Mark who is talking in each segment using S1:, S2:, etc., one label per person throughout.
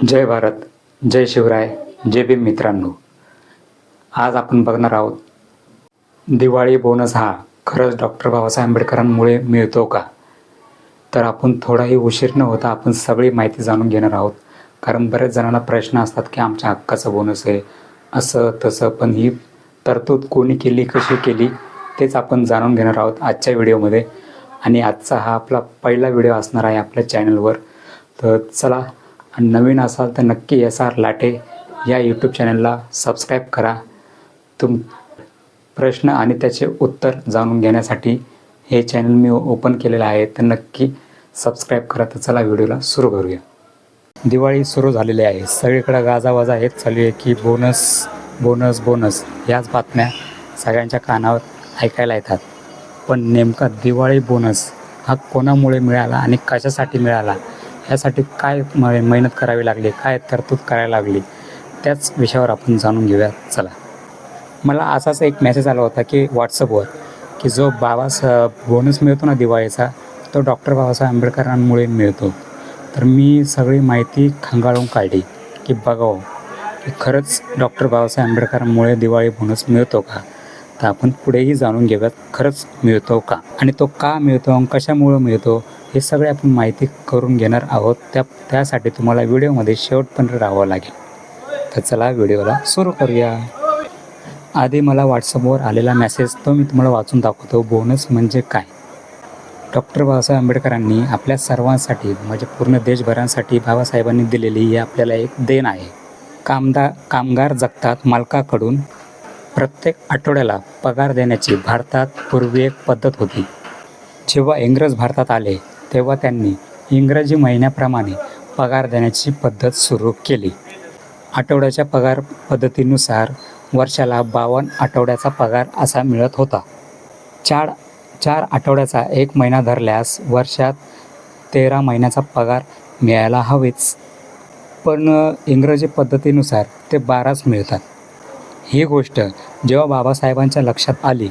S1: जय भारत जय शिवराय जय भीम मित्रांनो. आज आपण बघणार आहोत दिवाळी बोनस हा खरंच डॉक्टर बाबासाहेब आंबेडकरांमुळे मिळतो का? तर आपण थोडाही उशीर न होता आपण सगळी माहिती जाणून घेणार आहोत. कारण बऱ्याच जणांना प्रश्न असतात की आमच्या हक्काचा बोनस आहे असं तसं पण ही तरतूद कोणी केली कशी केली तेच आपण जाणून घेणार आहोत आजच्या व्हिडिओमध्ये. आणि आजचा हा आपला पहिला व्हिडिओ असणार आहे आपल्या चॅनलवर तर चला आणि नवीन असाल तर नक्की एस आर लाटे या यूट्यूब चॅनलला सबस्क्राईब करा. तुम प्रश्न आणि त्याचे उत्तर जाणून घेण्यासाठी हे चॅनल मी ओपन केलेलं आहे तर नक्की सबस्क्राईब करा. तर चला व्हिडिओला सुरू करूया. दिवाळी सुरू झालेली आहे. सगळीकडं गाजावाजा हेच चालू आहे की बोनस बोनस बोनस याच बातम्या सगळ्यांच्या कानावर ऐकायला येतात. पण नेमका दिवाळी बोनस हा कोणामुळे मिळाला आणि कशासाठी मिळाला? यासाठी काय म मेहनत करावी लागली? काय तरतूद करायला लागली? त्याच विषयावर आपण जाणून घेऊया. चला. मला असाच एक मेसेज आला होता की व्हॉट्सअपवर की जो बाबास बोनस मिळतो ना दिवाळीचा तो डॉक्टर बाबासाहेब आंबेडकरांमुळे मिळतो. तर मी सगळी माहिती खंगाळून काढली की बघावं हो, की खरंच डॉक्टर बाबासाहेब आंबेडकरांमुळे दिवाळी बोनस मिळतो का? तर आपण पुढेही जाणून घेऊयात खरंच मिळतो का? आणि तो का मिळतो आणि कशामुळं मिळतो? हे सगळे आपण माहिती करून घेणार आहोत. त्या त्यासाठी तुम्हाला व्हिडिओमध्ये शेवटपर्यंत राहावं लागेल. तर चला व्हिडिओला सुरू करूया. आधी मला व्हॉट्सअपवर आलेला मेसेज तो मी तुम्हाला वाचून दाखवतो. बोनस म्हणजे काय? डॉक्टर बाबासाहेब आंबेडकरांनी आपल्या सर्वांसाठी म्हणजे पूर्ण देशभरांसाठी बाबासाहेबांनी दिलेली ही आपल्याला एक देण आहे. कामदार कामगार जगतात मालकाकडून. प्रत्येक आठवड्याला पगार देण्याची भारतात पूर्वी एक पद्धत होती. जेव्हा इंग्रज भारतात आले तेव्हा त्यांनी इंग्रजी महिन्याप्रमाणे पगार देण्याची पद्धत सुरू केली. आठवड्याच्या पगार पद्धतीनुसार वर्षाला बावन्न आठवड्याचा पगार असा मिळत होता. चार चार आठवड्याचा एक महिना धरल्यास वर्षात तेरा महिन्याचा पगार मिळायला हवेच. पण इंग्रजी पद्धतीनुसार ते बाराच मिळतात. ही गोष्ट जेव्हा बाबासाहेबांच्या लक्षात आली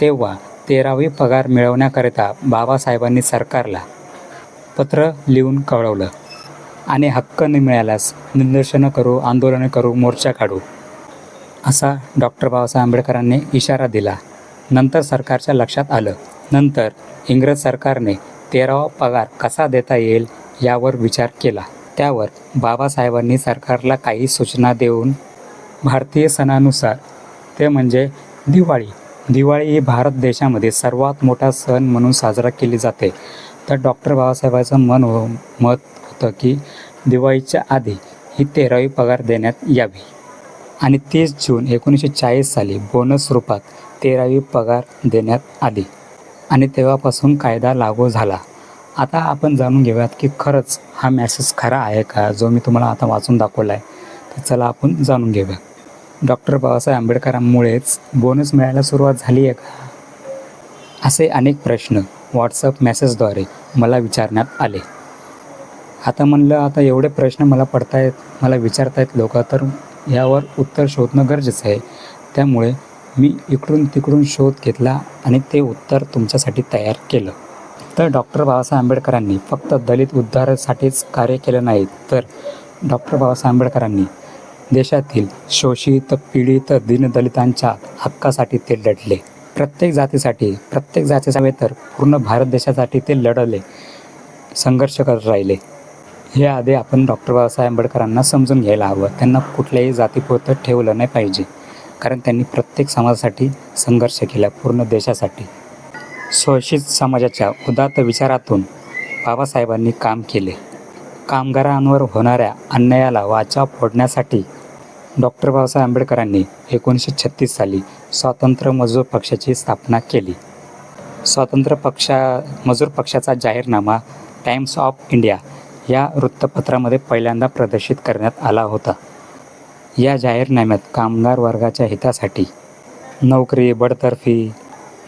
S1: तेव्हा तेरावी पगार मिळवण्याकरिता बाबासाहेबांनी सरकारला पत्र लिहून कळवलं. आणि हक्क न मिळाल्यास निदर्शनं करू आंदोलनं करू मोर्चा काढू असा डॉक्टर बाबासाहेब आंबेडकरांनी इशारा दिला. नंतर सरकारच्या लक्षात आलं. नंतर इंग्रज सरकारने तेरावा पगार कसा देता येईल यावर विचार केला. त्यावर बाबासाहेबांनी सरकारला काही सूचना देऊन भारतीय सणानुसार ते म्हणजे दिवाळी दिवाळी ही भारत देशामध्ये सर्वात मोठा सण म्हणून साजरा केली जाते. तर डॉक्टर बाबासाहेबांचं मन हो मत होतं की दिवाळीच्या आधी ही तेरावी पगार देण्यात यावी. आणि तीस जून एकोणीसशे चाळीस साली बोनस रूपात तेरावी पगार देण्यात आली. आणि तेव्हापासून कायदा लागू झाला. आता आपण जाणून घेऊयात की खरंच हा मॅसेज खरा आहे का जो मी तुम्हाला आता वाचून दाखवला आहे तर चला आपण जाणून घेऊया डॉक्टर बाबासाहेब आंबेडकरांमुळेच बोनस मिळायला सुरुवात झाली आहे का? असे अनेक प्रश्न व्हॉट्सअप मेसेजद्वारे मला विचारण्यात आले. आता म्हणलं आता एवढे प्रश्न मला पडतायत मला विचारतायत लोक तर यावर उत्तर शोधणं गरजेचं आहे. त्यामुळे मी इकडून तिकडून शोध घेतला आणि ते उत्तर तुमच्यासाठी तयार केलं. तर डॉक्टर बाबासाहेब आंबेडकरांनी फक्त दलित उद्धारासाठीच कार्य केलं नाही तर डॉक्टर बाबासाहेब आंबेडकरांनी देशातील शोषित पीडित दीनदलितांच्या हक्कासाठी ते लढले. प्रत्येक जातीसाठी प्रत्येक जातीचा तर पूर्ण भारत देशासाठी ते लढले संघर्ष करत राहिले. हे आधी आपण डॉक्टर बाबासाहेब आंबेडकरांना समजून घ्यायला हवं. त्यांना कुठल्याही जातीपुरतं ठेवलं नाही पाहिजे कारण त्यांनी प्रत्येक समाजासाठी संघर्ष केला पूर्ण देशासाठी. शोषित समाजाच्या उदात्त विचारातून बाबासाहेबांनी काम केले. कामगारांवर होणाऱ्या अन्यायाला वाचा फोडण्यासाठी डॉक्टर बाबासाहेब आंबेडकरांनी एकोणीसशे छत्तीस साली स्वातंत्र्य मजूर पक्षाची स्थापना केली. स्वातंत्र्य पक्षा मजूर पक्षाचा जाहीरनामा टाइम्स ऑफ इंडिया या वृत्तपत्रामध्ये पहिल्यांदा प्रदर्शित करण्यात आला होता. या जाहीरनाम्यात कामगार वर्गाच्या हितासाठी नोकरी बडतर्फी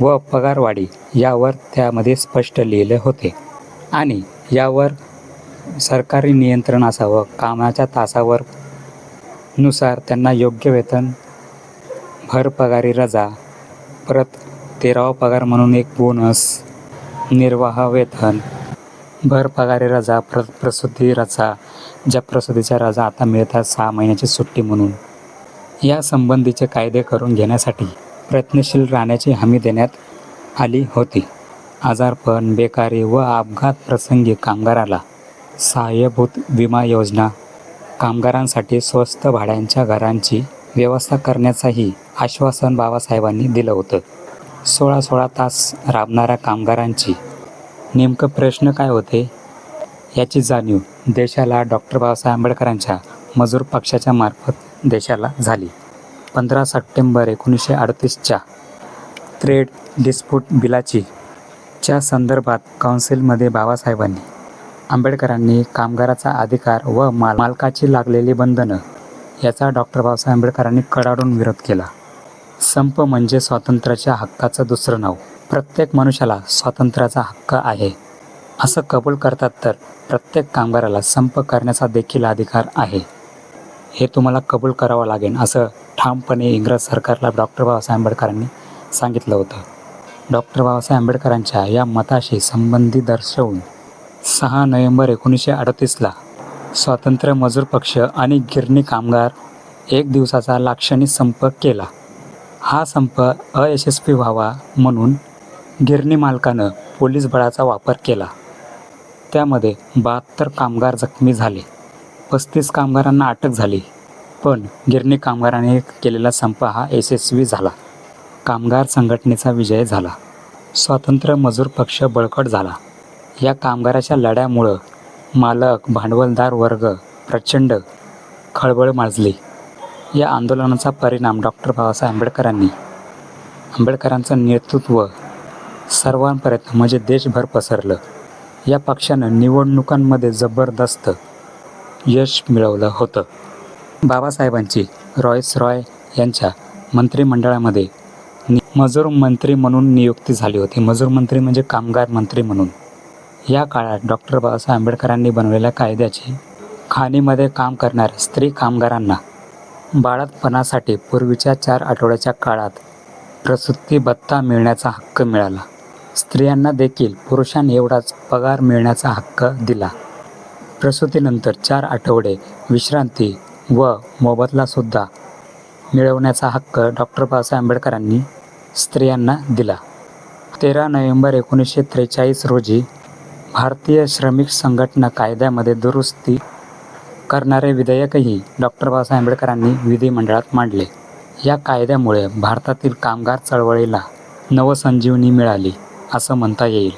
S1: व पगारवाढी यावर त्यामध्ये स्पष्ट लिहिले होते आणि यावर सरकारी नियंत्रण असावं कामाच्या तासावर नुसार त्यांना योग्य वेतन भर पगारी रजा परत तेरावा पगार म्हणून एक बोनस निर्वाह वेतन भर पगारी रजा प्र प्रसूती रजा ज्या प्रसूतीच्या रजा आता मिळतात सहा महिन्याची सुट्टी म्हणून. या संबंधीचे कायदे करून घेण्यासाठी प्रयत्नशील राहण्याची हमी देण्यात आली होती. आजारपण बेकारी व अपघात प्रसंगी कामगाराला सहाय्यभूत विमा योजना कामगारांसाठी स्वस्त भाड्यांच्या घरांची व्यवस्था करण्याचंही आश्वासन बाबासाहेबांनी दिलं होतं. सोळा सोळा तास राबणाऱ्या कामगारांची नेमकं प्रश्न काय होते याची जाणीव देशाला डॉक्टर बाबासाहेब आंबेडकरांच्या मजूर पक्षाच्या मार्फत देशाला झाली. पंधरा सप्टेंबर एकोणीसशे अडतीसच्या ट्रेड डिस्प्यूट बिलाची च्या संदर्भात काउन्सिलमध्ये बाबासाहेबांनी आंबेडकरांनी कामगाराचा अधिकार व माल मालकाची लागलेली बंधनं याचा डॉक्टर बाबासाहेब आंबेडकरांनी कडाडून विरोध केला. संप म्हणजे स्वातंत्र्याच्या हक्काचं दुसरं नाव. प्रत्येक मनुष्याला स्वातंत्र्याचा हक्क आहे. असं कबूल करतात तर प्रत्येक कामगाराला संप करण्याचा देखील अधिकार आहे. हे तुम्हाला कबूल करावं लागेल असं ठामपणे इंग्रज सरकारला डॉक्टर बाबासाहेब आंबेडकरांनी सांगितलं होतं. डॉक्टर बाबासाहेब आंबेडकरांच्या या मताशी संबंधी दर्शवून सहा नोव्हेंबर एकोणीसशे अडतीसला स्वातंत्र्य मजूर पक्ष आणि गिरणी कामगार एक दिवसाचा लाक्षणिक संप केला. हा संप अयशस्वी व्हावा म्हणून गिरणी मालकानं पोलीस बळाचा वापर केला. त्यामध्ये बहात्तर कामगार जखमी झाले. पस्तीस कामगारांना अटक झाली. पण गिरणी कामगारांनी केलेला संप हा यशस्वी झाला. कामगार संघटनेचा विजय झाला. स्वातंत्र्य मजूर पक्ष बळकट झाला. या कामगाराच्या लढ्यामुळं मालक भांडवलदार वर्ग प्रचंड खळबळ माजली. या आंदोलनाचा परिणाम डॉक्टर बाबासाहेब आंबेडकरांनी आंबेडकरांचं नेतृत्व सर्वांपर्यंत म्हणजे देशभर पसरलं. या पक्षानं निवडणुकांमध्ये जबरदस्त यश मिळवलं होतं. बाबासाहेबांची रॉयस रॉय यांच्या मंत्रिमंडळामध्ये मजूर मंत्री म्हणून नियुक्ती झाली होती. मजूर मंत्री म्हणजे कामगार मंत्री म्हणून. या काळात डॉक्टर बाबासाहेब आंबेडकरांनी बनवलेल्या कायद्याची खाणीमध्ये काम करणाऱ्या स्त्री कामगारांना बाळातपणासाठी पूर्वीच्या चार आठवड्याच्या काळात प्रसूती भत्ता मिळण्याचा हक्क मिळाला. स्त्रियांना देखील पुरुषांएवढाच पगार मिळण्याचा हक्क दिला. प्रसूतीनंतर चार आठवडे विश्रांती व मोबदलासुद्धा मिळवण्याचा हक्क डॉक्टर बाबासाहेब आंबेडकरांनी स्त्रियांना दिला. तेरा नोव्हेंबर एकोणीसशे त्रेचाळीस रोजी भारतीय श्रमिक संघटना कायद्यामध्ये दुरुस्ती करणारे विधेयकही डॉक्टर बाबासाहेब आंबेडकरांनी विधिमंडळात मांडले. या कायद्यामुळे भारतातील कामगार चळवळीला नवसंजीवनी मिळाली असं म्हणता येईल.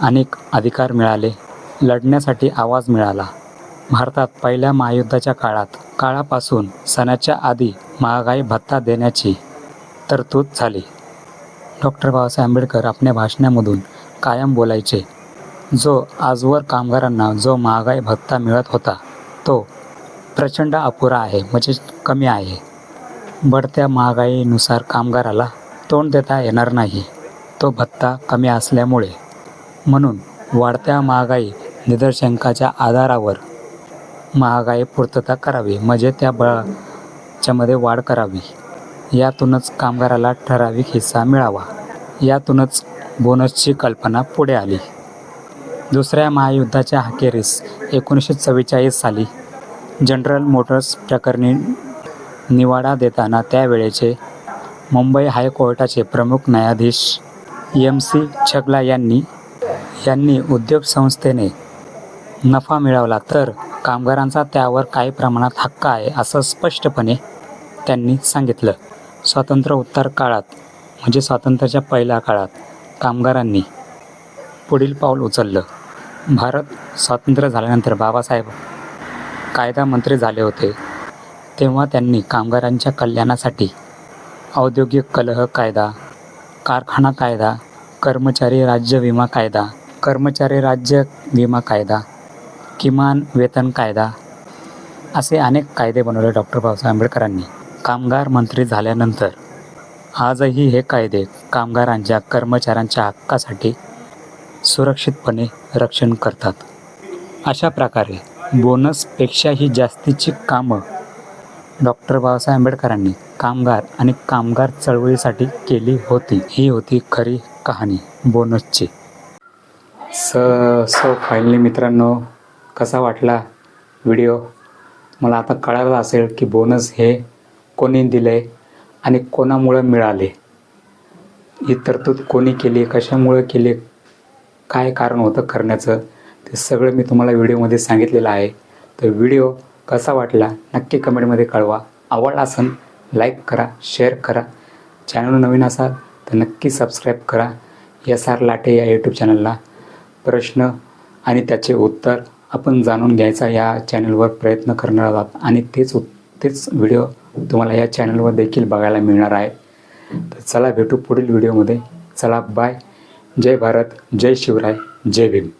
S1: अनेक अधिकार मिळाले लढण्यासाठी आवाज मिळाला. भारतात पहिल्या महायुद्धाच्या काळात काळापासून सणाच्या आधी महागाई भत्ता देण्याची तरतूद झाली. डॉक्टर बाबासाहेब आंबेडकर आपल्या भाषणामधून कायम बोलायचे. जो आजवर कामगारांना जो महागाई भत्ता मिळत होता तो प्रचंड अपुरा आहे म्हणजे कमी आहे. बढत्या महागाईनुसार कामगाराला तोंड देता येणार नाही. तो भत्ता कमी असल्यामुळे. म्हणून वाढत्या महागाई निदर्शंकाच्या आधारावर महागाई पूर्तता करावी म्हणजे त्या बळाच्यामध्ये वाढ करावी. यातूनच कामगाराला ठराविक हिस्सा मिळावा. यातूनच बोनसची कल्पना पुढे आली. दुसऱ्या महायुद्धाच्या अखेरीस एकोणीसशे चव्वेचाळीस साली जनरल मोटर्स प्रकरणी निवाडा देताना त्यावेळेचे मुंबई हायकोर्टाचे प्रमुख न्यायाधीश एम सी छगला यांनी यांनी उद्योग संस्थेने नफा मिळवला तर कामगारांचा त्यावर काही प्रमाणात हक्क आहे असं स्पष्टपणे त्यांनी सांगितलं. स्वातंत्र्य उत्तर काळात म्हणजे स्वातंत्र्याच्या पहिल्या काळात कामगारांनी पुढील पाऊल उचललं. भारत स्वातंत्र्य झाल्यानंतर बाबासाहेब कायदा मंत्री झाले होते. तेव्हा त्यांनी कामगारांच्या कल्याणासाठी औद्योगिक कलह कायदा कारखाना कायदा कर्मचारी राज्य विमा कायदा कर्मचारी राज्य विमा कायदा किमान वेतन कायदा असे अनेक कायदे बनवले डॉक्टर बाबासाहेब आंबेडकरांनी. कामगार मंत्री झाल्यानंतर आजही हे कायदे कामगारांच्या कर्मचाऱ्यांच्या हक्कासाठी सुरक्षितपणे रक्षण करतात. अशा प्रकारे बोनसपेक्षाही जास्तीची कामं डॉक्टर बाबासाहेब आंबेडकरांनी कामगार आणि कामगार चळवळीसाठी केली होती. ही होती खरी कहाणी बोनसची स सो फायनली मित्रांनो कसा वाटला व्हिडिओ मला आता कळालं असेल की बोनस हे कोणी दिले आणि कोणामुळं मिळाले. ही तरतूद कोणी केली कशामुळं केली काय कारण होतं करण्याचं ते सगळं मी तुम्हाला व्हिडिओमध्ये सांगितलेलं आहे. तर व्हिडिओ कसा वाटला नक्की कमेंटमध्ये कळवा. आवडला असेल लाईक करा शेअर करा. चॅनल नवीन असाल तर नक्की सबस्क्राईब करा. एस आर लाटे या यूट्यूब चॅनलला प्रश्न आणि त्याचे उत्तर आपण जाणून घ्यायचा या चॅनलवर प्रयत्न करणार आहोत. आणि तेच उत् तेच व्हिडिओ तुम्हाला या चॅनलवर देखील बघायला मिळणार आहे. तर चला भेटू पुढील व्हिडिओमध्ये. चला बाय. जय भारत जय शिवराय जय भीम.